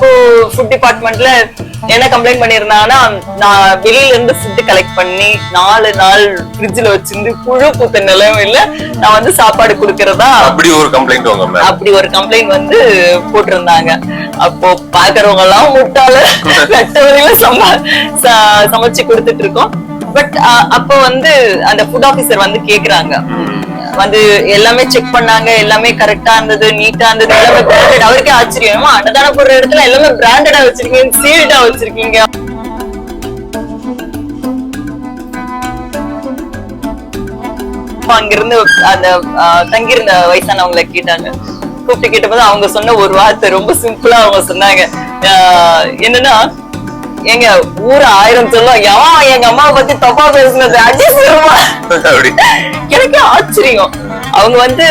Food டிபார்ட்மெண்ட்ல என்ன complaint பண்ணியிருந்தாங்கன்னா நான் வெளியில இருந்து ஃபுட் கலெக்ட் பண்ணி நாலு நாள் ஃப்ரிட்ஜ்ல வச்சிருந்து புழு பூத்த நிலைமையில நான் வந்து சாப்பாடு கொடுக்கறதா அப்படி ஒரு கம்ப்ளைண்ட் அப்படி ஒரு கம்ப்ளைண்ட் வந்து போட்டிருந்தாங்க. அப்போ பாக்குறவங்க எல்லாம் முட்டாள வெட்ட வழியில சம சமைச்சு கொடுத்துட்டு இருக்கோம். பட் அப்போ வந்து அந்த ஃபுட் ஆபீசர் வந்து கேக்குறாங்க. வந்து எல்லாமே செக் பண்ணாங்க எல்லாமே கரெக்டா இருந்தது நீட்டா இருந்தது எல்லாமே பிராண்டட் அவருக்கே ஆச்சரியமா. அன்னதான போடுற இடத்துல எல்லாமே பிராண்டடா வச்சிருக்கீங்க சீல்டா வச்சிருக்கீங்க. அங்கிருந்து அந்த தங்கியிருந்த வயசானவங்களை கேட்டாங்க. கூப்பிட்டு கேட்டபோது அவங்க சொன்ன ஒரு வார்த்தை ரொம்ப சிம்பிளா அவங்க சொன்னாங்க. ஆஹ், என்னன்னா எங்க ஊரு ஆயிரம் சொல்லும் எவன் எங்க அம்மாவை பத்தி தப்பா பேசுனது அப்படி. எனக்கு ஆச்சரியம். அவங்க வந்து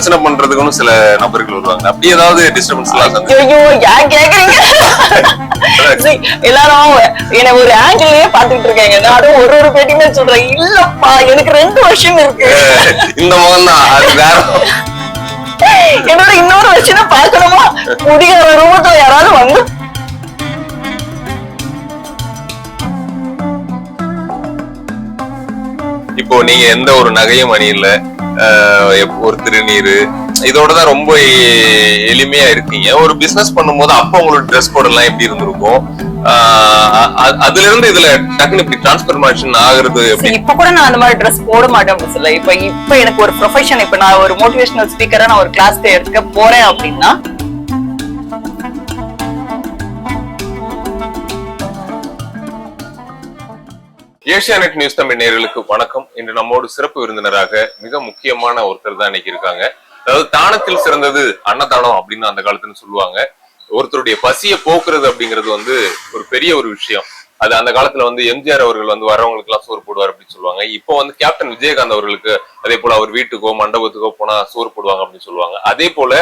பிரச்சனை பண்றதுக்குன்னு சில நபர்கள் வருவாங்க. அப்படி ஏதாவது டிஸ்டர்பன்ஸ் எல்லாம் சந்தி- ஐயோ ஏன் கேக்குறீங்க? எல்லாரும் என்ன ஒரு ஆங்கிள்லயே பாத்துட்டு இருக்காங்க. நான் அதுவும் ஒரு ஒரு பேட்டியுமே சொல்றேன். இல்லப்பா எனக்கு ரெண்டு வருஷம் இருக்கு. இந்த முகம் தான். அது வேற. என்னோட இன்னொரு வருஷம் பாக்கணுமா புதிய ரூபத்துல யாராவது வந்து? இப்போ நீங்க எந்த ஒரு நகையும் அணியில. ஒரு திருநீரு. இதோட தான் ரொம்ப எளிமையா இருக்கீங்க. ஒரு பிசினஸ் பண்ணும்போது அப்போ உங்களோட ட்ரெஸ் கோட் எல்லாம் எப்படி இருந்திருக்கும்? அதுல இருந்து இதுல டக்குனு இப்படி டிரான்ஸ்பர்மேஷன் ஆகுறது இப்ப கூட நான் அந்த மாதிரி ட்ரெஸ் போட மாட்டேன் அப்படின்னு சொல்ல இப்ப இப்ப எனக்கு ஒரு ப்ரொஃபஷன் இப்ப நான் ஒரு மோட்டிவேஷனல் ஸ்பீக்கரா நான் ஒரு கிளாஸ்க்கு எடுக்க போறேன் அப்படின்னா ஏசியானெட் நியூஸ் தமிழ் நேர்களுக்கு வணக்கம். இன்று நம்மோடு சிறப்பு விருந்தினராக மிக முக்கியமான ஒருத்தர் தான் இன்னைக்கு இருக்காங்க. அதாவது தானத்தில் சிறந்தது அன்னதானம் அப்படின்னு அந்த காலத்துல சொல்லுவாங்க. ஒருத்தருடைய பசியை போக்குறது அப்படிங்கிறது வந்து ஒரு பெரிய ஒரு விஷயம். அது அந்த காலத்துல வந்து எம்ஜிஆர் அவர்கள் வந்து வரவங்களுக்கு எல்லாம் சோறு போடுவார் அப்படின்னு சொல்லுவாங்க. இப்போ வந்து கேப்டன் விஜயகாந்த் அவர்களுக்கு அதே போல அவர் வீட்டுக்கோ மண்டபத்துக்கோ போனா சோறு போடுவாங்க அப்படின்னு சொல்லுவாங்க. அதே போல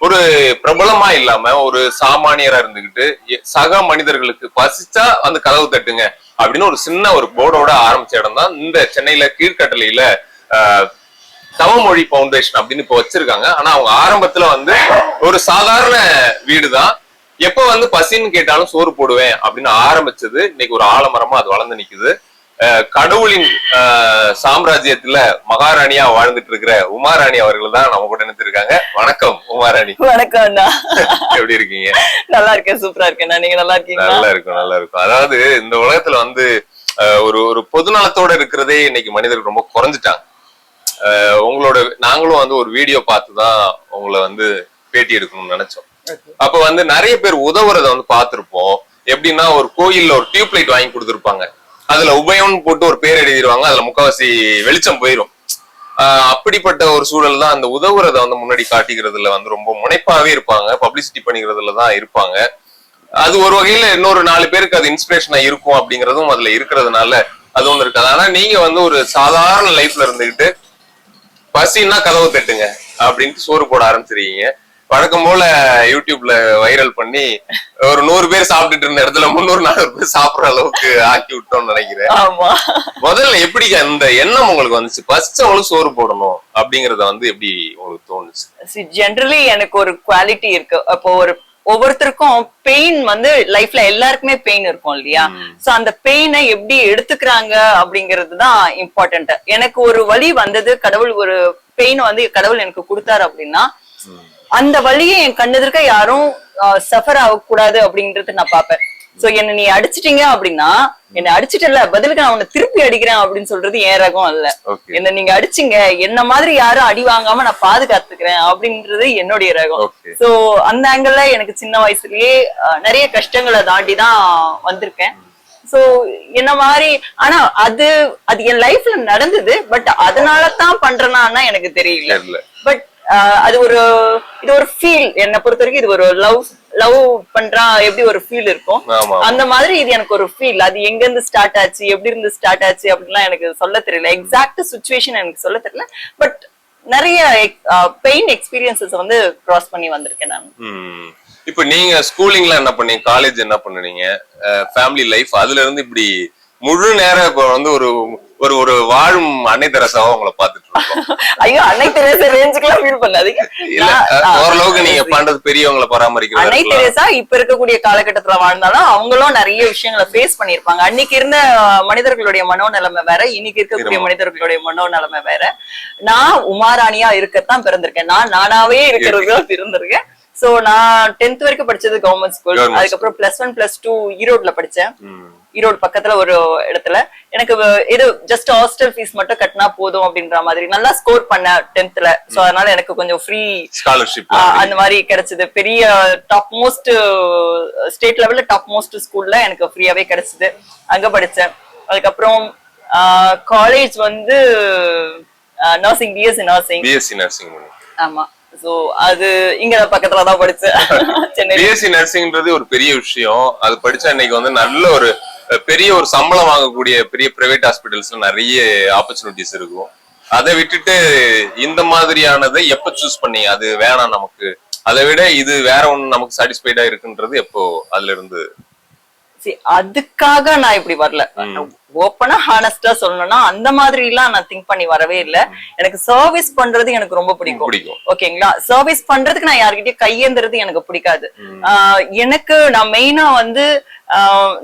ஒரு பிரபலமா இல்லாம ஒரு சாமானியரா இருந்துகிட்டு சக மனிதர்களுக்கு பசிச்சா அந்த கதவு தட்டுங்க அப்படின்னு ஒரு சின்ன ஒரு போர்டோட ஆரம்பிச்ச இடம் தான் இந்த சென்னையில கீழ்கட்டளையில ஆஹ், பவுண்டேஷன் அப்படின்னு இப்ப வச்சிருக்காங்க. ஆனா அவங்க ஆரம்பத்துல வந்து ஒரு சாதாரண வீடுதான். எப்ப வந்து பசின்னு கேட்டாலும் சோறு போடுவேன் அப்படின்னு ஆரம்பிச்சது. இன்னைக்கு ஒரு ஆலமரமா அது வளர்ந்து நிக்குது. கடவுளின் சாம்ராஜ்யத்துல மகாராணியா வாழ்ந்துட்டு இருக்கிற உமாராணி அவர்கள் தான் நம்ம கூட நினைச்சிருக்காங்க வணக்கம் உமாராணி. வணக்கம் அண்ணா. எப்படி இருக்கீங்க? நல்லா இருக்கேன் சூப்பரா இருக்கேன் நீங்க நல்லா இருக்கீங்களா? நல்லா இருக்கும் நல்லா இருக்கும். அதாவது இந்த உலகத்துல வந்து ஒரு ஒரு பொதுநலத்தோட இருக்கிறதே இன்னைக்கு மனிதர்கள் ரொம்ப குறைஞ்சிட்டாங்க. உங்களோட நாங்களும் வந்து ஒரு வீடியோ பார்த்து தான் உங்களை வந்து பேட்டி எடுக்கணும்னு நினைச்சோம். அப்ப வந்து நிறைய பேர் உதவுறத வந்து பார்த்திருப்போம். எப்படின்னா ஒரு கோயில்ல ஒரு டியூப் லைட் வாங்கி கொடுத்திருப்பாங்க. அதுல உபயம்னு போட்டு ஒரு பேர் எழுதிடுவாங்க அதுல முக்காவாசி வெளிச்சம் போயிரும். ஆஹ் அப்படிப்பட்ட ஒரு சூழல் தான் அந்த உதவுறத வந்து முன்னாடி காட்டிக்கிறதுல வந்து ரொம்ப முனைப்பாவே இருப்பாங்க. பப்ளிசிட்டி பண்ணிக்கிறதுல தான் இருப்பாங்க. அது ஒரு வகையில இன்னொரு நாலு பேருக்கு அது இன்ஸ்பிரேஷனா இருக்கும் அப்படிங்கறதும் அதுல இருக்கிறதுனால அது ஒண்ணு இருக்காது. ஆனா நீங்க வந்து ஒரு சாதாரண லைஃப்ல இருந்துகிட்டு பசின்னா கதவு தட்டுங்க அப்படின்ட்டு சோறு போட ஆரம்பிச்சிருக்கீங்க. வழக்கம் போல யூடியூப்ல வைரல் பண்ணி ஒரு நூறு பேர் சாப்பிட்டுட்டு இருந்த இடத்துல முந்நூறு நானூறு பேர் சாப்பிடுற அளவுக்கு ஆக்கி விட்டோம்னு நினைக்கிறேன். ஆமா. முதல்ல எப்படி அந்த எண்ணம் உங்களுக்கு வந்துச்சு? பசிச்சவங்களுக்கு சோறு போடணும் அப்படிங்கறத வந்து எப்படி உங்களுக்கு தோணுச்சு? ஜென்ரலி எனக்கு ஒரு குவாலிட்டி இருக்கு. அப்போ ஒரு ஒவ்வொருத்தருக்கும் பெயின் வந்து லைஃப்ல எல்லாருக்குமே பெயின் இருக்கும் இல்லையா? சோ அந்த பெயினை எப்படி எடுத்துக்கிறாங்க அப்படிங்கிறது தான் இம்பார்ட்டன்ட் எனக்கு ஒரு வலி வந்தது கடவுள் ஒரு பெயின் வந்து கடவுள் எனக்கு கொடுத்தாரு அப்படின்னா அந்த வலியை என் கண்ணெதிர்க்க யாரும் சஃபர் ஆகக்கூடாது அப்படின்றது நான் பாப்பேன் சோ என்ன நீ அடிச்சிட்டீங்க அப்படின்னா என்ன அடிச்சிட்டல பதிலுக்கு நான் உன்னை திருப்பி அடிக்கிறேன் அப்படின்னு சொல்றது என் ரகம் அல்ல. என்ன நீங்க அடிச்சீங்க என்ன மாதிரி யாரும் அடி வாங்காம நான் பாதுகாத்துக்கிறேன் அப்படின்றது என்னுடைய ரகம். சோ அந்த ஆங்கிள் எனக்கு சின்ன வயசுலயே நிறைய கஷ்டங்களை தாண்டி தான் வந்திருக்கேன். சோ என்ன மாதிரி ஆனா அது அது என் லைஃப்ல நடந்தது பட் அதனால தான் பண்றேன்னா எனக்கு தெரியல. பட் அது ஒரு இது ஒரு ஃபீல் என்னை பொறுத்த வரைக்கும் இது ஒரு லவ் லவ் பண்றா எப்படி ஒரு ஃபீல் இருக்கும்? அந்த மாதிரி இது எனக்கு ஒரு ஃபீல் அது எங்க இருந்து ஸ்டார்ட் ஆச்சு எப்படி இருந்து ஸ்டார்ட் ஆச்சு அப்படின்லாம் எனக்கு சொல்ல தெரியல. எக்ஸாக்ட் சுச்சுவேஷன் எனக்கு சொல்ல தெரியல. பட் நிறைய பெயின் எக்ஸ்பீரியன்சஸ் வந்து கிராஸ் பண்ணி வந்திருக்கேன் நான். இப்ப நீங்க ஸ்கூலிங்ல என்ன பண்ணீங்க? காலேஜ் என்ன பண்ணுனீங்க? ஃபேமிலி லைஃப் அதுல இருந்து இப்படி முழு நேரம் இப்ப வந்து ஒரு ஒரு ஒரு வாழும் அன்னை தெரசாவா உங்களை பாத்துட்டு இருக்கோம். ஐயோ அன்னை தெரேசா ரேஞ்சுக்கெல்லாம் ஃபீல் பண்ணாதீங்க. இல்ல ஓரளவுக்கு நீங்க பண்றது பெரியவங்களை அன்னை பராமரிக்கிறது தெரேசா இப்ப இருக்கக்கூடிய காலகட்டத்துல வாழ்ந்தாலும் அவங்களும் நிறைய விஷயங்களை ஃபேஸ் பண்ணிருப்பாங்க அன்னைக்கு இருந்த மனிதர்களுடைய மனோநிலைமை வேற இன்னைக்கு இருக்கக்கூடிய. மனிதர்களுடைய மனோநிலைமை வேற. நான் உமாராணியா இருக்கத்தான் பிறந்திருக்கேன். நான் நானாவே இருக்கிறது பிறந்திருக்கேன். சோ நான் டென்த் வரைக்கும் படிச்சது கவர்மெண்ட் ஸ்கூல் அதுக்கப்புறம் பிளஸ் ஒன் பிளஸ் டூ ஈரோட்ல படிச்சேன். ஈரோடு பக்கத்துல ஒரு இடத்துல. எனக்கு இது ஜஸ்ட் ஹாஸ்டல் ஃபீஸ் மட்டும் கட்டினா போதும் அப்படின்ற மாதிரி. நல்லா ஸ்கோர் பண்ணேன் டென்த்ல சோ அதனால எனக்கு கொஞ்சம் ஃப்ரீ ஸ்காலர்ஷிப் அந்த மாதிரி கிடைச்சது. பெரிய டாப் மோஸ்ட் ஸ்டேட் லெவல்ல டாப் மோஸ்ட் ஸ்கூல்ல எனக்கு ஃப்ரீயாவே கிடைச்சது. அங்க படிச்சேன். அதுக்கப்புறம் காலேஜ் வந்து nursing BSc nursing BSc nursing ஆமா. சோ அது இங்க பக்கத்துல தான் படிச்சேன். சென்னை பிஎஸ்சி நர்சிங்ன்றது ஒரு பெரிய விஷயம். அது படிச்சா இன்னைக்கு வந்து நல்ல ஒரு பெரிய ஒரு சம்பளம் வாங்கக்கூடிய பெரிய பிரைவேட் ஹாஸ்பிட்டல்ஸ்ல நிறைய ஆப்பர்ச்சுனிட்டிஸ் இருக்கும். அதை விட்டுட்டு இந்த மாதிரியானதை எப்ப சூஸ் பண்ணீங்க? அது வேணாம் நமக்கு. அதை விட இது வேற ஒண்ணு நமக்கு சாட்டிஸ்ஃபைடா இருக்குன்றது எப்போ அதுல இருந்து? அதுக்காக நான் இப்படி வரல. ஓப்பனா ஹானஸ்டா சொல்லணும்னா அந்த மாதிரி எல்லாம் நான் திங்க் பண்ணி வரவே இல்ல. எனக்கு சர்வீஸ் பண்றது எனக்கு ரொம்ப பிடிக்கும். ஓகேங்களா? சர்வீஸ் பண்றதுக்கு நான் யார்கிட்டயும் கையேந்துறது எனக்கு பிடிக்காது. எனக்கு நான் மெயினா வந்து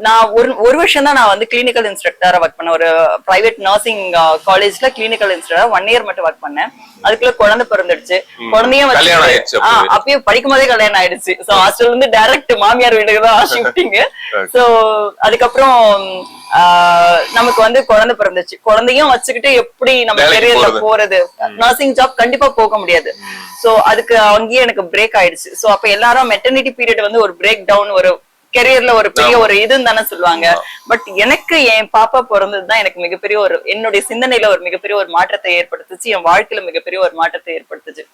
நான் ஒரு ஒரு வருஷம் தான் நான் வந்து கிளினிக்கல் இன்ஸ்ட்ரக்டரா ஒர்க் பண்ணேன். ஒரு பிரைவேட் நர்சிங் காலேஜ்ல கிளினிக்கல் இன்ஸ்ட்ரக்டர் ஒன் இயர் மட்டும் ஒர்க் பண்ணேன். அதுக்குள்ள குழந்தை பிறந்துடுச்சு. கல்யாணம் வச்சு. அப்பயே படிக்கும் போதே கல்யாணம் ஆயிடுச்சு. சோ ஹாஸ்டல் இருந்து டைரக்ட் மாமியார் வீட்டுக்கு தான் ஷிஃப்டிங் சோ அதுக்கப்புறம் நமக்கு வந்து குழந்தை பிறந்துச்சு. குழந்தையும் வச்சுக்கிட்டு எப்படி நம்ம கெரியர்ல போறது. நர்சிங் ஜாப் கண்டிப்பா போக முடியாது. சோ அதுக்கு அங்கேயே எனக்கு பிரேக் ஆயிடுச்சு. சோ அப்ப எல்லாரும் மெட்டர்னிட்டி பீரியட் வந்து ஒரு பிரேக் டவுன் ஒரு கெரியர்ல ஒரு பெரிய ஒரு இதுன்னு தானே சொல்லுவாங்க. பட் எனக்கு என் பாப்பா பிறந்தது தான் எனக்கு மிகப்பெரிய ஒரு என்னுடைய சிந்தனையில ஒரு மிகப்பெரிய ஒரு மாற்றத்தை ஏற்படுத்துச்சு. என் வாழ்க்கையில மிகப்பெரிய ஒரு மாற்றத்தை ஏற்படுத்துச்சு.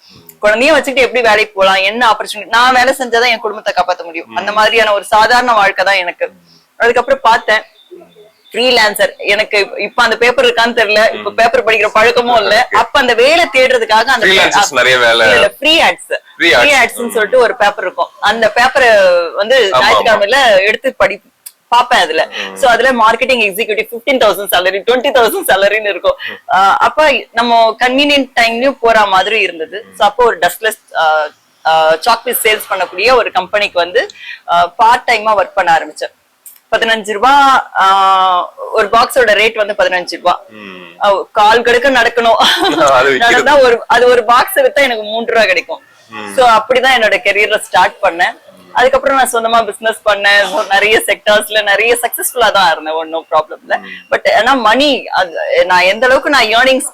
குழந்தையும் வச்சுக்கிட்டு எப்படி வேலைக்கு போலாம்? என்ன ஆப்பர்ச்சுனிட்டி நான் வேலை செஞ்சாதான் என் குடும்பத்தை காப்பாத்த முடியும். அந்த மாதிரியான ஒரு சாதாரண வாழ்க்கை தான் எனக்கு. அதுக்கப்புறம் பார்த்தேன். ஃப்ரீலான்சர் எனக்கு இப்ப அந்த பேப்பர் இருக்கான்னு தெரியல. இப்ப பேப்பர் படிக்கிற பழக்கமும் இல்ல. அப்ப அந்த வேலை தேடுறதுக்காக அந்த ஃப்ரீலான்சர்ஸ் நிறைய வேலை. Free ads. ஃப்ரீ ஆட்ஸ்னு சொல்லிட்டு ஒரு பேப்பர் இருக்கும். அந்த பேப்பரை வந்து. ஞாயிற்றுக்கிழமையில எடுத்து படி பாப்பேன் அதுல. சோ அதுல marketing executive fifteen thousand salary twenty thousand சேலரின்னு இருக்கும். அப்ப நம்ம கன்வீனியன்ட் டைம்லயும் போற மாதிரி இருந்தது. சோ அப்போ ஒரு டஸ்ட்லெஸ் சாக்லேட் சேல்ஸ் பண்ணக்கூடிய ஒரு கம்பெனிக்கு வந்து பார்ட் டைமா ஒர்க் பண்ண ஆரம்பிச்சேன். பதினஞ்சு ரூபா ஒரு பாக்ஸோட ரேட் வந்து பதினஞ்சு ரூபா. கால் கடுக்க நடக்கணும். நடந்தா ஒரு அது ஒரு பாக்ஸ் வித்தா எனக்கு மூன்று ரூபா கிடைக்கும். சோ அப்படிதான் என்னோட கெரியர்ல ஸ்டார்ட் பண்ணேன். அதுக்கப்புறம் நான் சொந்தமா பிசினஸ் பண்ணேன். நிறைய செக்டர்ஸ்ல நிறைய சக்சஸ்ஃபுல்லா தான் இருந்தேன் ஒன்னும் ப்ராப்ளம் இல்ல. பட் ஆனா மணி நான் எந்த அளவுக்கு நான் ஏர்னிங்ஸ்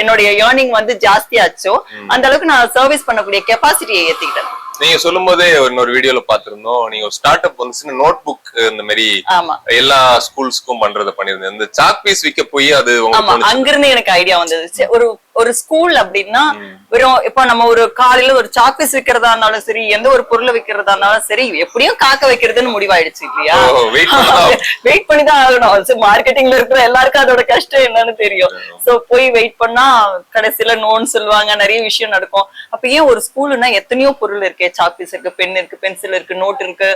என்னுடைய ஏர்னிங் வந்து ஜாஸ்தியாச்சோ அந்த அளவுக்கு நான் சர்வீஸ் பண்ணக்கூடிய கெப்பாசிட்டியை ஏத்திக்கிட்டேன். நீங்க சொல்லும் போதே இன்னொரு வீடியோல பாத்திருந்தோம் நீங்க ஒரு ஸ்டார்ட் அப் வந்து சின்ன நோட் புக் இந்த மாதிரி எல்லா ஸ்கூல்ஸ்க்கும் பண்றத பண்ணிருந்தேன் இந்த சாக் பீஸ் விற்க போய் அது. அங்கிருந்து எனக்கு ஐடியா வந்தது. ஒரு ஒரு ஸ்கூல் அப்படின்னா வெறும் இப்ப நம்ம ஒரு காலையில ஒரு சாக்பீஸ் விக்கிறதா இருந்தாலும் சரி எந்த ஒரு பொருளை விக்கிறதா இருந்தாலும் சரி எப்படியும் காக்க வைக்கிறதுன்னு முடிவாயிடுச்சு இல்லையா. வெயிட் பண்ணி. தான் ஆகணும். மார்க்கெட்டிங்ல இருக்கிற எல்லாருக்கும் அதோட கஷ்டம் என்னன்னு தெரியும். சோ போய் வெயிட் பண்ணா கடைசியில நோன்னு சொல்லுவாங்க நிறைய விஷயம் நடக்கும். அப்ப ஏன் ஒரு ஸ்கூல்னா எத்தனையோ பொருள் இருக்கு. சாக்பீஸ் இருக்கு பென் இருக்கு பென்சில் இருக்கு நோட் இருக்கு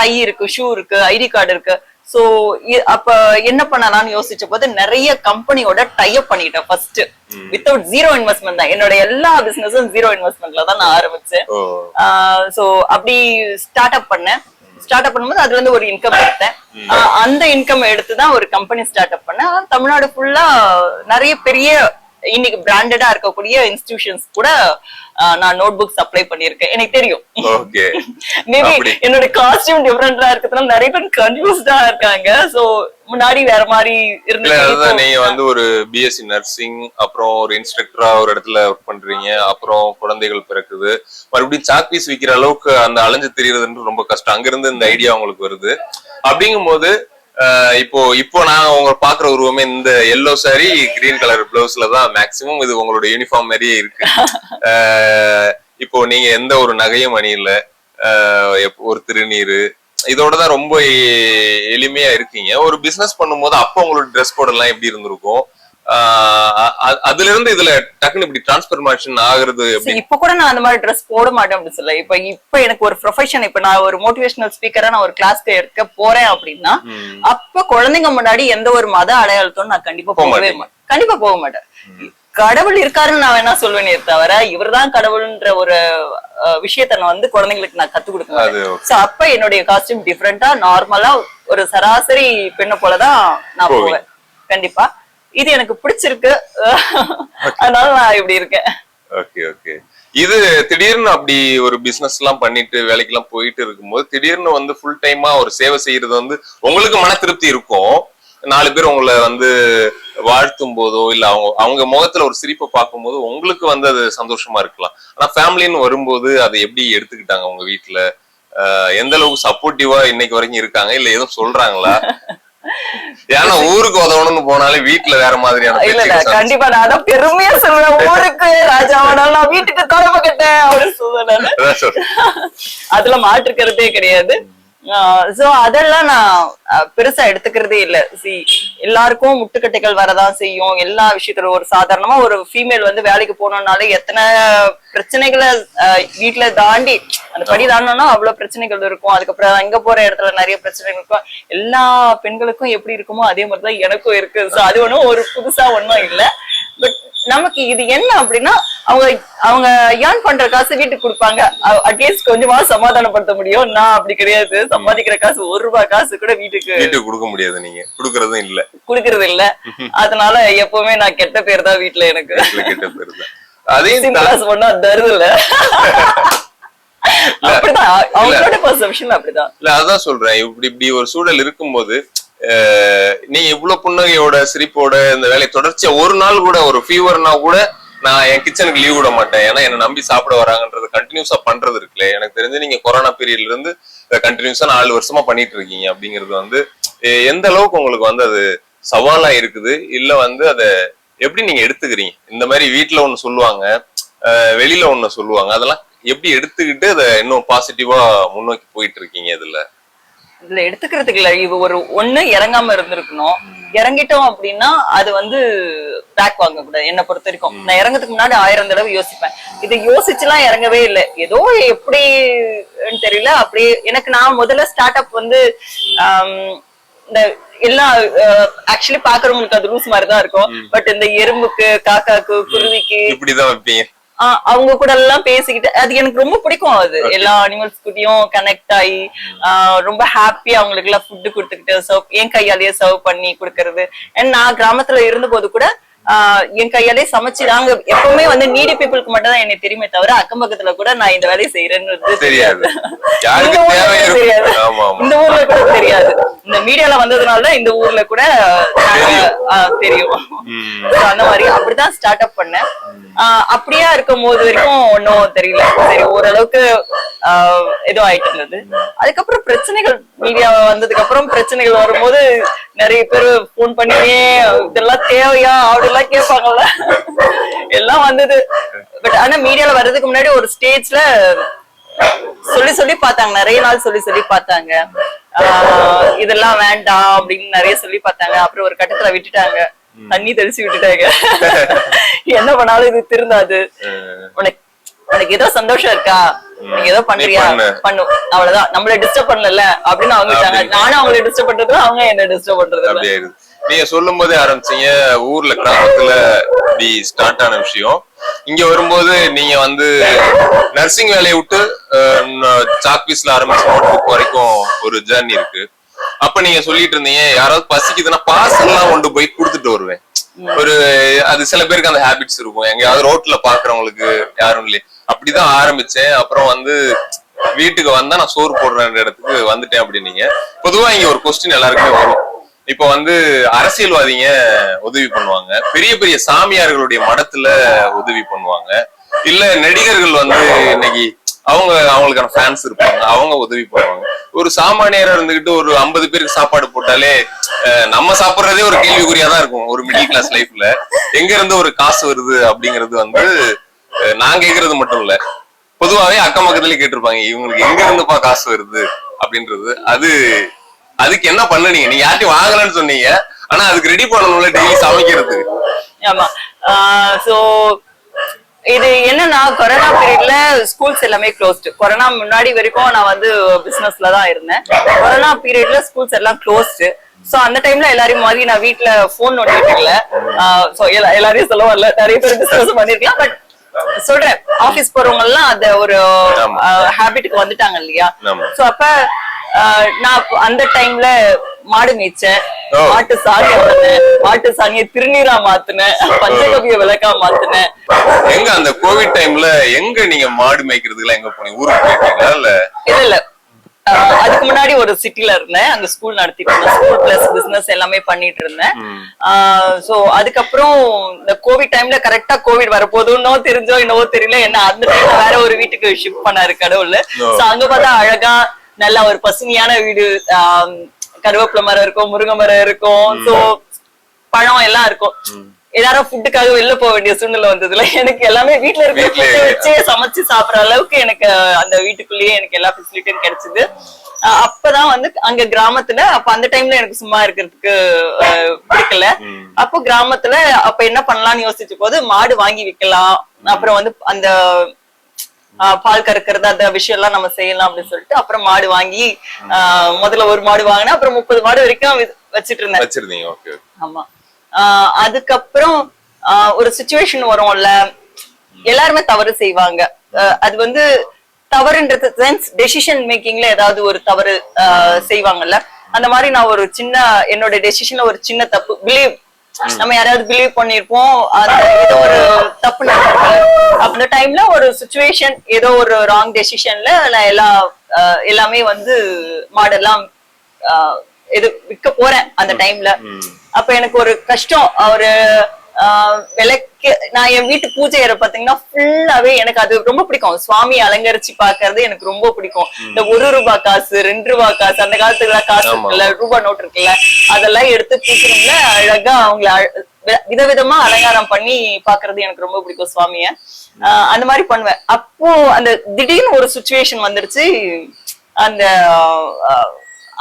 டை இருக்கு ஷூ இருக்கு ஐடி கார்டு இருக்கு. சோ அப்ப என்ன பண்ணலாம்னு யோசிச்ச போது நிறைய கம்பெனியோட டைப் பண்ணிட்டேன் ஃபர்ஸ்ட் வித்தவுட் ஜீரோ இன்வெஸ்ட்மெண்ட் தான். என்னோட எல்லா பிசினஸும் ஜீரோ இன்வெஸ்ட்மெண்ட்ல தான் நான் ஆரம்பிச்சேன். சோ அப்படி ஸ்டார்ட் அப் பண்ணேன். ஸ்டார்ட் அப் பண்ணும்போது அதுல இருந்து ஒரு இன்கம் எடுத்தேன். அந்த இன்கம் எடுத்து தான் ஒரு கம்பெனி ஸ்டார்ட் அப் பண்ணேன். தமிழ்நாடு ஃபுல்லா நிறைய பெரிய இன்னைக்கு பிராண்டடா இருக்கக்கூடிய இன்ஸ்டிடியூஷன்ஸ் கூட நான் நோட் புக் சப்ளை பண்ணிருக்கேன் எனக்கு தெரியும். Okay maybe. என்னோட காஸ்டியூம் டிஃபரெண்டா இருக்கிறதுனால நிறைய பேர் கன்ஃபியூஸ்டா இருக்காங்க. சோ முன்னாடி வேற மாதிரி இப்போ- நீங்க வந்து ஒரு பிஎஸ்சி நர்சிங் அப்புறம் ஒரு இன்ஸ்ட்ரக்டரா ஒரு இடத்துல ஒர்க் பண்றீங்க. அப்புறம் குழந்தைகள் பிறக்குது. மறுபடியும் சாக் பீஸ் விக்கிற அளவுக்கு அந்த அலைஞ்சு தெரியறதுன்றது ரொம்ப கஷ்டம். அங்கிருந்து இந்த ஐடியா உங்களுக்கு வருது. அப்படிங்கும்போது ஆஹ் இப்போ இப்போ நான் உங்க பாக்குற உருவமே இந்த எல்லோ சாரி கிரீன் கலர் பிளவுஸ்ல தான் மேக்சிமம் இது உங்களோட யூனிஃபார்ம் மாதிரியே இருக்கு. இப்போ நீங்க எந்த ஒரு நகையும் அணியில. ஒரு திருநீர். இதோட தான் ரொம்ப எளிமையா இருக்கீங்க. ஒரு பிசினஸ் பண்ணும்போது அப்போ உங்களோட ட்ரெஸ் கோட் எல்லாம் எப்படி இருந்திருக்கும்? அதுல இருந்து இதுல டக்குன்னு இப்படி டிரான்ஸ்பர்மேஷன் ஆகுறது இப்ப கூட நான் அந்த மாதிரி ட்ரெஸ் போட மாட்டேன் அப்படின்னு சொல்ல இப்ப இப்ப எனக்கு ஒரு ப்ரொஃபஷன் இப்ப நான் ஒரு மோட்டிவேஷனல் ஸ்பீக்கரா நான் ஒரு கிளாஸ்க்கு எடுக்க போறேன் அப்படின்னா. அப்ப குழந்தைங்க முன்னாடி எந்த ஒரு மத அடையாளத்தோட நான் கண்டிப்பா போக போகவே. மாட்டேன் கண்டிப்பா போக மாட்டேன் கடவுள் இருக்காருன்னு நான் வேணா சொல்வேனே தவிர இவர்தான் கடவுள்ன்ற ஒரு விஷயத்த நான் வந்து குழந்தைங்களுக்கு நான் கத்து கொடுக்க. சோ அப்ப என்னுடைய காஸ்டியூம் டிஃப்ரெண்டா நார்மலா ஒரு சராசரி பெண்ணை போலதான் நான். போவேன் கண்டிப்பா இது எனக்கு பிடிச்சிருக்கு. அதனால நான் இப்படி இருக்கேன். ஓகே ஓகே இது திடீர்னு அப்படி ஒரு பிசினஸ் எல்லாம் பண்ணிட்டு வேலைக்கு எல்லாம் போயிட்டு இருக்கும்போது திடீர்னு வந்து ஃபுல் டைமா ஒரு சேவை செய்யறது வந்து உங்களுக்கு மன திருப்தி இருக்கும். நாலு பேர் உங்களை வந்து வாழ்த்தும் போதோ இல்ல அவங்க அவங்க முகத்துல ஒரு சிரிப்பை பார்க்கும்போது உங்களுக்கு வந்து அது சந்தோஷமா இருக்கலாம். ஆனா ஃபேமிலின்னு வரும்போது அதை எப்படி எடுத்துக்கிட்டாங்க உங்க வீட்டுல எந்த அளவுக்கு சப்போர்ட்டிவா இன்னைக்கு வரைக்கும் இருக்காங்க? இல்ல எதுவும் சொல்றாங்களா? ஏன்னா ஊருக்கு உதவணும்னு போனாலே வீட்டுல வேற மாதிரியான இல்ல கண்டிப்பா. நான் அதான் பெருமையா சொல்லுவேன். ஊருக்கு ராஜாவானாலும் நான் வீட்டுக்கு தொடர்பு கட்டேன் அப்படின்னு சொல்லுவேன் சொல்றேன். அதுல மாற்றுக்கிறதே கிடையாது. சோ அதெல்லாம் நான் பெருசா எடுத்துக்கிறதே இல்ல. சி எல்லாருக்கும் முட்டுக்கட்டைகள் வரதான் செய்யும். எல்லா விஷயத்திலும் ஒரு சாதாரணமா ஒரு ஃபீமேல் வந்து வேலைக்கு போனோம்னாலே எத்தனை பிரச்சனைகளை வீட்டுல தாண்டி அந்த படி தாண்டோம்னா அவ்வளவு பிரச்சனைகள் இருக்கும். அதுக்கப்புறம் அங்க போற இடத்துல நிறைய பிரச்சனைகள் இருக்கும். எல்லா பெண்களுக்கும் எப்படி இருக்குமோ அதே மாதிரிதான் எனக்கும் இருக்கு. சோ அது ஒண்ணும் ஒரு புதுசா ஒண்ணும் இல்ல. பட் நமக்கு இது என்ன அப்படின்னா அவங்க அவங்க ஏர்ன் பண்ற காசு வீட்டுக்கு கொடுப்பாங்க. அட்லீஸ்ட் கொஞ்சமா சமாதானப்படுத்த முடியும். நான் அப்படி கிடையாது. சம்பாதிக்கிற காசு ஒரு ரூபாய் காசு கூட வீட்டுக்கு வீட்டுக்கு கொடுக்க முடியாது நீங்க. கொடுக்கறதும் இல்ல. குடுக்கறது இல்ல. அதனால எப்பவுமே நான் கெட்ட பேர் தான் வீட்டுல எனக்கு. கெட்ட பேரு தான். அதையும் சிம்பிளா தா- சொன்னா தருதுல அப்படிதான் அவங்களோட பர்செப்ஷன் அப்படிதான் இல்ல அதான் சொல்றேன். இப்படி இப்படி ஒரு சூழல் இருக்கும்போது நீங்க இவ்வளவு புன்னகையோட சிரிப்போட இந்த வேலையை தொடர்ச்சியா ஒரு நாள் கூட ஒரு ஃபீவர்னா கூட நான் என் கிச்சனுக்கு லீவ் விட மாட்டேன். ஏன்னா என்ன நம்பி சாப்பிட வராங்கன்றது கண்டினியூஸா பண்றது இருக்குல்ல. எனக்கு தெரிஞ்சு நீங்க கொரோனா பீரியட்ல இருந்து கண்டினியூஸா நாலு வருஷமா பண்ணிட்டு இருக்கீங்க அப்படிங்கிறது வந்து எந்த அளவுக்கு உங்களுக்கு வந்து அது சவாலா இருக்குது? இல்ல வந்து அத எப்படி நீங்க எடுத்துக்கிறீங்க? இந்த மாதிரி வீட்ல ஒண்ணு சொல்லுவாங்க வெளியில ஒண்ணு சொல்லுவாங்க அதெல்லாம் எப்படி எடுத்துக்கிட்டு அதை இன்னும் பாசிட்டிவா முன்னோக்கி போயிட்டு இருக்கீங்க இதுல? இதுல எடுத்துக்கிறதுக்கு இல்ல. இது ஒரு ஒண்ணு இறங்காம இருந்திருக்கணும். இறங்கிட்டோம் அப்படின்னா அது வந்து பேக் வாங்க கூடாது என்ன பொறுத்த வரைக்கும் நான் இறங்கறதுக்கு முன்னாடி ஆயிரம் தடவை யோசிப்பேன். இதை யோசிச்சுலாம் இறங்கவே இல்லை. ஏதோ எப்படின்னு தெரியல. அப்படியே எனக்கு நான் முதல்ல ஸ்டார்ட் அப் வந்து இந்த எல்லா ஆக்சுவலி பாக்குறவங்களுக்கு அது ரூஸ் மாதிரி தான் இருக்கும் பட் இந்த எறும்புக்கு காக்காக்கு குருவிக்கு இப்படிதான் வைப்பீங்க. அவங்க கூட எல்லாம் பேசிக்கிட்டு அது எனக்கு ரொம்ப பிடிக்கும் அது. எல்லா அனிமல்ஸ் கூடயும் கனெக்ட் ஆகி ஆஹ் ரொம்ப ஹாப்பியா அவங்களுக்கு எல்லாம் ஃபுட்டு கொடுத்துக்கிட்டு சர்வ் என் கையாலேயே சர்வ் பண்ணி கொடுக்கறது. அண்ட் நான் கிராமத்துல இருந்த போது கூட என் கையாலே சமைச்சு நாங்க எப்பவுமே வந்து நீடி பீப்புளுக்கு மட்டும் தான் எனக்கு தெரியுமே தவிர அக்கம் பக்கத்துல கூட நான் இந்த வேலையை செய்யறேன்னு தெரியாது. இந்த ஊர்ல கூட தெரியாது. இந்த ஊர்ல கூட தெரியாது. இந்த மீடியால வந்ததுனால தான் இந்த ஊர்ல கூட தெரியும். அந்த மாதிரி அப்படிதான் ஸ்டார்ட் அப் பண்ணேன். அப்படியா இருக்கும் போது வரைக்கும் ஒன்னும் தெரியல. சரி ஓரளவுக்கு ஏதோ ஆயிட்டு இருந்தது. அதுக்கப்புறம் பிரச்சனைகள் மீடியா வந்ததுக்கு அப்புறம் பிரச்சனைகள் வரும்போது நிறைய பேர் போன் பண்ணியே இதெல்லாம் தேவையா? அப்படிலாம் கேட்பாங்கல்ல எல்லாம் வந்தது. பட் ஆனா மீடியால வர்றதுக்கு முன்னாடி ஒரு ஸ்டேஜ்ல சொல்லி சொல்லி பார்த்தாங்க. நிறைய நாள் சொல்லி சொல்லி பார்த்தாங்க. இதெல்லாம் வேண்டாம் அப்படின்னு நிறைய சொல்லி பார்த்தாங்க. அப்புறம் ஒரு கட்டத்துல விட்டுட்டாங்க. தண்ணி தெளிச்சு விட்டுட்டாங்க. என்ன பண்ணாலும் இது திருந்தாது. உனக்கு உனக்கு ஏதோ சந்தோஷம் இருக்கா? நீ ஏதோ பண்றியா? பண்ணு. பண்ணு. அவ்வளவுதான். நம்மள டிஸ்டர்ப் பண்ணல அப்படின்னு அவங்க விட்டாங்க. நானும் அவங்களை டிஸ்டர்ப் பண்றது அவங்க என்ன டிஸ்டர்ப் பண்றது நீங்க சொல்லும் போதே ஆரம்பிச்சீங்க ஊர்ல கிராமத்துல இப்படி ஸ்டார்ட் ஆன விஷயம். இங்க வரும்போது நீங்க வந்து நர்சிங் வேலையை விட்டு சாக்பீஸ்ல ஆரம்பிச்சு நோட் புக் வரைக்கும் ஒரு ஜேர்னி இருக்கு. அப்ப நீங்க சொல்லிட்டு இருந்தீங்க யாராவது பசிக்குதுன்னா பார்சல் எல்லாம் கொண்டு போய் கொடுத்துட்டு வருவேன். ஒரு அது சில பேருக்கு அந்த ஹாபிட்ஸ் இருக்கும். எங்கயாவது ரோட்ல பாக்குறவங்களுக்கு யாரும் இல்லையே. அப்படிதான் ஆரம்பிச்சேன். அப்புறம் வந்து வீட்டுக்கு வந்தா நான் சோறு போடுறேன்ற இடத்துக்கு வந்துட்டேன் அப்படின்னீங்க. பொதுவா இங்க ஒரு கொஸ்டின் எல்லாருக்குமே வரும். இப்ப வந்து அரசியல்வாதிங்க உதவி பண்ணுவாங்க. பெரிய பெரிய சாமியார்களுடைய மடத்துல உதவி பண்ணுவாங்க. இல்ல நடிகர்கள் வந்து இன்னைக்கு அவங்க அவங்களுக்கான ஃபேன்ஸ் இருப்பாங்க. அவங்க உதவி பண்ணுவாங்க. ஒரு சாமானியரா இருந்துகிட்டு ஒரு ஐம்பது பேருக்கு சாப்பாடு போட்டாலே நம்ம சாப்பிடுறதே ஒரு கேள்விக்குறியா தான் இருக்கும் ஒரு மிடில் கிளாஸ் லைஃப்ல எங்க இருந்து ஒரு காசு வருது அப்படிங்கிறது வந்து நான் கேக்குறது மட்டும் இல்ல. பொதுவாவே அக்கம் பக்கத்துலயே கேட்டிருப்பாங்க இவங்களுக்கு எங்க இருந்துப்பா காசு வருது அப்படின்றது. அது அதுக்கு என்ன பண்ணுனீங்க நீங்க? யார்ட்டையும் வாங்கலன்னு சொன்னீங்க. ஆனா அதுக்கு ரெடி பண்ணணும்ல டெய்லி சமைக்கிறதுக்கு ஆமா. சோ இது என்னன்னா கொரோனா பீரியட்ல ஸ்கூல்ஸ் எல்லாமே க்ளோஸ்டு கொரோனா முன்னாடி வரைக்கும் நான் வந்து பிசினஸ்ல தான் இருந்தேன். கொரோனா பீரியட்ல ஸ்கூல்ஸ் எல்லாம் க்ளோஸ்டு சோ அந்த டைம்ல எல்லாரையும் மாதிரி நான் வீட்ல போன் நோண்டிட்டு இல்ல சோ எல்லாரையும் சொல்ல வரல. நிறைய பேர் பிசினஸ் பண்ணிருக்கலாம் பட் சொல்றேன். ஆபீஸ் போறவங்க எல்லாம் அந்த ஒரு. ஹாபிட்டுக்கு வந்துட்டாங்க இல்லையா. சோ அப்ப நான் அந்த டைம்ல மாடு மேய்ச்சேன். மாட்டு சாணி மாட்டு சாணியை திருநீரா மாத்துனேன். பஞ்சகவிய விளக்கா மாத்துனேன். எங்க அந்த கோவிட் டைம்ல எங்க நீங்க மாடு மேய்க்கிறதுக்குலாம் எங்க போனீங்க? ஊருக்கு போயிருக்கீங்களா இல்ல? இல்ல இல்ல. அதுக்கு முன்னாடி ஒரு சிட்டில இருந்தேன். அங்க ஸ்கூல் நடத்திட்டு இருந்தேன். ஸ்கூல் பிளஸ் பிசினஸ் எல்லாமே பண்ணிட்டு இருந்தேன். சோ அதுக்கப்புறம் இந்த கோவிட் டைம்ல கரெக்டா கோவிட் வரப்போதுன்னோ தெரிஞ்சோ என்னவோ தெரியல. என்ன அந்த டைம்ல வேற ஒரு வீட்டுக்கு ஷிஃப்ட் பண்ணாரு கடவுள். சோ அங்க பார்த்தா அழகா நல்லா ஒரு பசுமையான வீடு கருவேப்பிலை மரம் இருக்கும் முருங்கை மரம் இருக்கும். சோ பழம் எல்லாம் இருக்கும். எல்லாரும் ஃபுட்டுக்காக வெளில போக வேண்டிய சூழ்நிலை வந்ததுல எனக்கு எல்லாமே வீட்ல இருக்கிற வச்சே சமைச்சு சாப்பிடுற அளவுக்கு எனக்கு அந்த வீட்டுக்குள்ளேயே எனக்கு எல்லா ஃபெசிலிட்டியும் கிடைச்சது. அப்பதான் வந்து அங்க கிராமத்துல அப்ப அந்த டைம்ல எனக்கு சும்மா இருக்கிறதுக்கு பிடிக்கல. அப்போ கிராமத்துல அப்ப என்ன பண்ணலாம்னு யோசிச்ச போது மாடு வாங்கி விக்கலாம். அப்புறம் வந்து அந்த பால் கறக்கிறது அந்த விஷயம் எல்லாம் நம்ம செய்யலாம் அப்படின்னு சொல்லிட்டு அப்புறம் மாடு வாங்கி முதல்ல ஒரு மாடு வாங்கினேன் அப்புறம் முப்பது மாடு வரைக்கும் வச்சிட்டு இருந்தேன் ஆமா. அதுக்கப்புறம் ஒரு சுச்சுவேஷன் வரும்ல. எல்லாருமே தவறு செய்வாங்க. அது வந்து தவறுன்றது சென்ஸ் டெசிஷன் மேக்கிங்ல ஏதாவது ஒரு தவறு செய்வாங்கல்ல. அந்த மாதிரி நான் ஒரு சின்ன என்னோட டெசிஷன்ல ஒரு சின்ன தப்பு பிலீவ் நம்ம யாராவது பிலீவ் பண்ணிருப்போம் ஏதோ ஒரு தப்பு அந்த டைம்ல ஒரு சுச்சுவேஷன் ஏதோ ஒரு ராங் டெசிஷன்ல நான் எல்லா எல்லாமே வந்து மாடெல்லாம் இது விற்க போறேன் அந்த டைம்ல அப்ப எனக்கு ஒரு கஷ்டம் ஒரு விளக்கு நான் என் வீட்டு பூஜை அறை பாத்தீங்கன்னா ஃபுல்லாவே எனக்கு அது ரொம்ப பிடிக்கும். சுவாமி அலங்கரிச்சு பாக்குறது எனக்கு ரொம்ப பிடிக்கும். இந்த ஒரு ரூபாய் காசு ரெண்டு ரூபாய் காசு அந்த காலத்துல காசு. இருக்குல்ல ரூபாய் நோட் இருக்குல்ல அதெல்லாம் எடுத்து பூசணும்ல அழகா அவங்கள விதவிதமா அலங்காரம் பண்ணி பாக்குறது எனக்கு ரொம்ப பிடிக்கும் சுவாமிய. அந்த மாதிரி பண்ணுவேன். அப்போ அந்த திடீர்னு ஒரு சுச்சுவேஷன் வந்துருச்சு. அந்த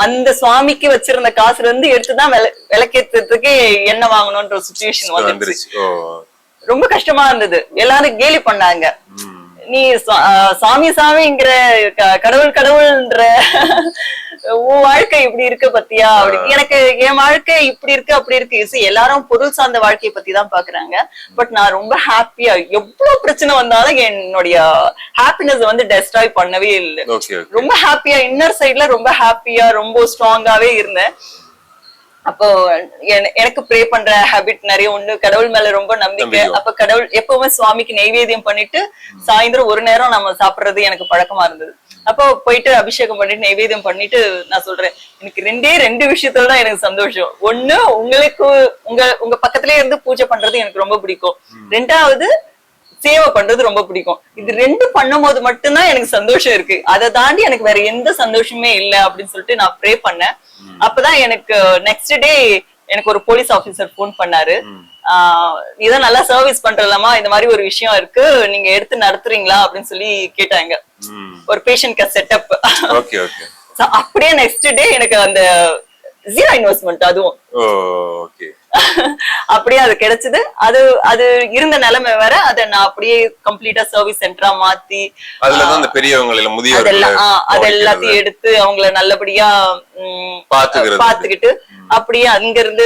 அந்த சுவாமிக்கு வச்சிருந்த காசுல இருந்து எடுத்துதான் விள விளக்கேத்துறதுக்கு எண்ணெய் வாங்கணும்ன்ற சுச்சுவேஷன் வந்துருச்சு. ரொம்ப கஷ்டமா இருந்தது. எல்லாரும் கேலி பண்ணாங்க. நீ சாமி சாமிங்கிற கடவுள் கடவுள்ன்ற உன் வாழ்க்கை இப்படி இருக்கு பத்தியா? அப்படி எனக்கு என் வாழ்க்கை இப்படி இருக்கு அப்படி இருக்கு. See, எல்லாரும் பொருள் சார்ந்த வாழ்க்கையை பத்தி தான் பாக்குறாங்க. பட் நான் ரொம்ப ஹாப்பியா எவ்வளவு பிரச்சனை வந்தாலும் என்னுடைய ஹாப்பினஸ் வந்து டெஸ்ட்ராய் பண்ணவே இல்லை. ரொம்ப ஹாப்பியா இன்னர் சைடுல ரொம்ப ஹாப்பியா ரொம்ப ஸ்ட்ராங்காவே இருந்தேன். அப்போ என- எனக்கு ப்ரே பண்ற ஹாபிட் நிறைய உண்டு கடவுள் மேல ரொம்ப நம்பிக்கை. நம்பிக்கை. அப்ப கடவுள் எப்பவுமே சுவாமிக்கு நெய்வேத்தியம் பண்ணிட்டு சாயந்தரம் ஒரு நேரம் நம்ம சாப்பிடுறது எனக்கு பழக்கமா இருந்தது. அப்போ போயிட்டு அபிஷேகம் பண்ணிட்டு நெய்வேத்தியம் பண்ணிட்டு நான் சொல்றேன். எனக்கு ரெண்டே ரெண்டு விஷயத்துல தான் எனக்கு சந்தோஷம். ஒண்ணு உங்களுக்கு உங்க உங்க பக்கத்திலே இருந்து பூஜை பண்றது எனக்கு ரொம்ப பிடிக்கும். ரெண்டாவது சேவை பண்றது ரொம்ப பிடிக்கும். இது ரெண்டு பண்ணும்போது மட்டும்தான் எனக்கு சந்தோஷம் இருக்கு. அதை தாண்டி எனக்கு வேற எந்த சந்தோஷமே இல்ல அப்படின்னு சொல்லிட்டு நான் ப்ரே பண்ணேன். அப்பதான் எனக்கு நெக்ஸ்ட் டே எனக்கு ஒரு போலீஸ் ஆபீசர் ஃபோன் பண்ணாரு. இதான் நல்லா சர்வீஸ் பண்றலாமா இந்த மாதிரி ஒரு விஷயம் இருக்கு நீங்க எடுத்து நடத்துறீங்களா அப்படின்னு சொல்லி கேட்டாங்க. ஒரு பேஷண்ட் கேர் செட்டப் அப்படியே நெக்ஸ்ட் டே எனக்கு அந்த ஜீரோ இன்வெஸ்ட்மெண்ட் அதுவும். அப்படியே அது கிடைச்சது. அது அது இருந்த நிலைமை வேற அதை நான் அப்படியே கம்ப்ளீட்டா சர்வீஸ் சென்டரா மாத்தி அதுலதான் அந்த பெரியவங்க ஆ, அது எல்லாத்தையும் எடுத்து அவங்கள நல்லபடியா. பாத்துக்கிட்டு அப்படியே அங்க இருந்து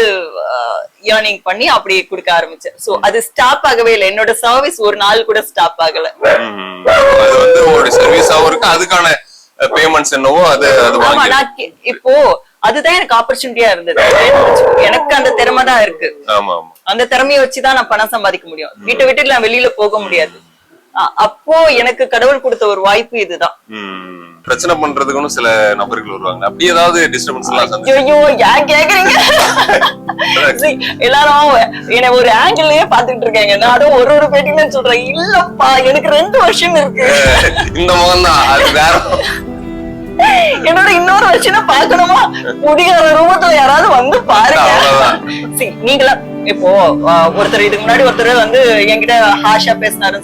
ஏர்னிங் பண்ணி அப்படியே கொடுக்க ஆரம்பிச்சேன். சோ அது ஸ்டாப் ஆகவே இல்லை. என்னோட சர்வீஸ் ஒரு நாள் கூட ஸ்டாப் ஆகல. அது வந்து உங்களுடைய சர்வீஸாவும் இருக்கு. அதுக்கான பேமெண்ட்ஸ் என்னவோ அது அது இப்போ அதுதான் எனக்கு ஆப்பர்ச்சுனிட்டியா இருந்தது. எனக்கு அந்த திறமை தான் இருக்கு. அந்த திறமையை வச்சுதான் நான் பணம் சம்பாதிக்க முடியும். வீட்டை விட்டு நான் வெளியில போக முடியாது. அப்போ எனக்கு கடவுள் கொடுத்த ஒரு வாய்ப்பு இதுதான். பிரச்சனை பண்றதுக்குன்னு சில நபர்கள் வருவாங்க. அப்படி ஏதாவது டிஸ்டர்பன்ஸ் எல்லாம் ஐயோ ஏன் கேக்குறீங்க? எல்லாரும் என்ன ஒரு ஆங்கிள்லயே பாத்துட்டு இருக்காங்க. நான் அதுவும் ஒரு ஒரு பேட்டில சொல்றேன். இல்லப்பா எனக்கு ரெண்டு வருஷம் இருக்கு. இந்த முகம் தான். அது வேற. என்னோட இன்னொரு வருஷம் பார்க்கணுமா? முடிகிற ரூபத்துல யாராவது வந்து பாருங்க. நீங்களா இப்போ ஒருத்தர் இதுக்கு முன்னாடி ஒருத்தர் வந்து என்கிட்ட ஹாஷா பேசினாரு